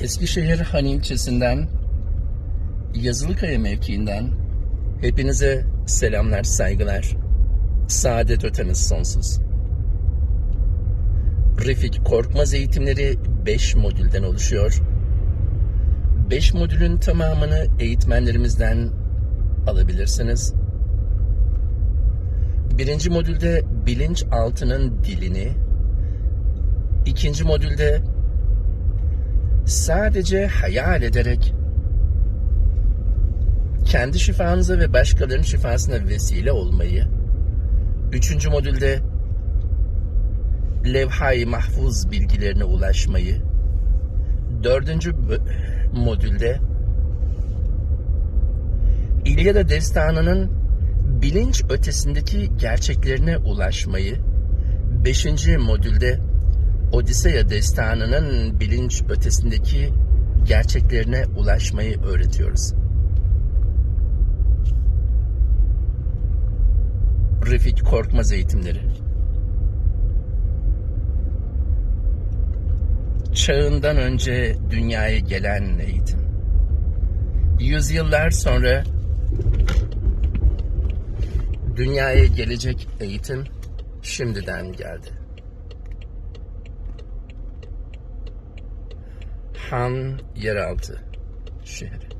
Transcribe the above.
Eskişehir Han ilçesinden Yazılıkaya mevkiinden hepinize selamlar, saygılar. Saadet öteniz sonsuz. Refik Korkmaz eğitimleri 5 modülden oluşuyor. 5 modülün tamamını eğitmenlerimizden alabilirsiniz. Birinci modülde bilinçaltının dilini, ikinci modülde sadece hayal ederek kendi şifanıza ve başkalarının şifasına vesile olmayı, üçüncü modülde levha-i mahfuz bilgilerine ulaşmayı, dördüncü modülde İlyada destanının bilinç ötesindeki gerçeklerine ulaşmayı, beşinci modülde Odiseya destanının bilinç ötesindeki gerçeklerine ulaşmayı öğretiyoruz. Refik Korkmaz eğitimleri. Çağından önce dünyaya gelen eğitim. Yüzyıllar sonra dünyaya gelecek eğitim şimdiden geldi. Han yeraltı şehri.